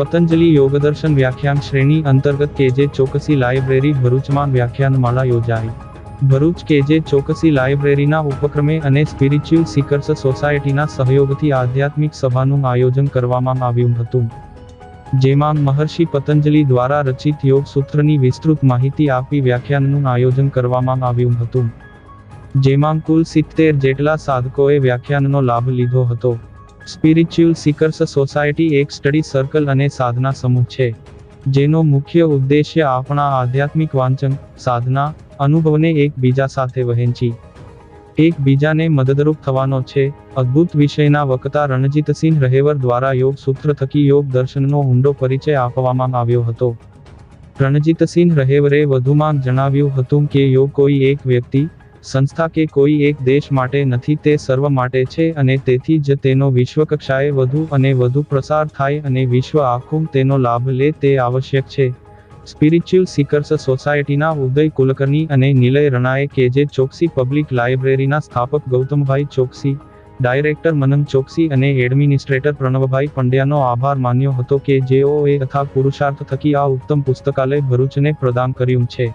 પતંજલિ યોગદર્શન વ્યાખ્યાન શ્રેણી અંતર્ગત કેજે ચોકસી લાઇબ્રેરી ભરૂચમાં વ્યાખ્યાનમાળા યોજાઈ. ભરૂચ કેજે ચોકસી લાઇબ્રેરીના ઉપક્રમે અને સ્પિરિચ્યુઅલ સિકર્સ સોસાયટીના સહયોગથી આધ્યાત્મિક સભાનું આયોજન કરવામાં આવ્યું હતું. જેમાં મહર્ષિ પતંજલિ દ્વારા રચિત યોગ સૂત્રની વિસ્તૃત માહિતી આપી વ્યાખ્યાનનું આયોજન કરવામાં આવ્યું હતું. જેમાં કુલ સિત્તેર જેટલા સાધકોએ વ્યાખ્યાનનો લાભ લીધો હતો. સ્પિરિચ્યુઅલ સિકર્સ સોસાયટી એક સ્ટડી સર્કલ અને સાધના સમૂહ છે, જેનો મુખ્ય ઉદ્દેશ્ય આપણા આધ્યાત્મિક વાંચન, સાધના, અનુભવને એકબીજા સાથે વહેંચી. એકબીજાને મદદરૂપ થવાનો છે. અદ્ભુત વિષયના વક્તા રણજીતસિંહ રહેવર દ્વારા યોગ સૂત્ર થકી યોગ દર્શનનો ઊંડો પરિચય આપવામાં આવ્યો હતો. રણજીતસિંહ રહેવરે વધુમાં જણાવ્યું હતું કે યોગ કોઈ એક વ્યક્તિ સંસ્થા કે કોઈ એક દેશ માટે નથી, તે સર્વ માટે છે અને તેથી જ તેનો વિશ્વકક્ષાએ વધુ અને વધુ પ્રસાર થાય અને વિશ્વ આખું તેનો લાભ લે, તે આવશ્યક છે. સ્પિરિચ્યુઅલ સિકર્સ સોસાયટીના ઉદય કુલકર્ણી અને નિલય રણાએ કે જે ચોકસી પબ્લિક લાઇબ્રેરીના સ્થાપક ગૌતમભાઈ ચોકસી, ડાયરેક્ટર મનન ચોકસી અને એડમિનિસ્ટ્રેટર પ્રણવભાઈ પંડ્યાનો આભાર માન્યો હતો કે જેઓએ અથા પુરુષાર્થ થકી આ ઉત્તમ પુસ્તકાલય ભરૂચને પ્રદાન કર્યું છે.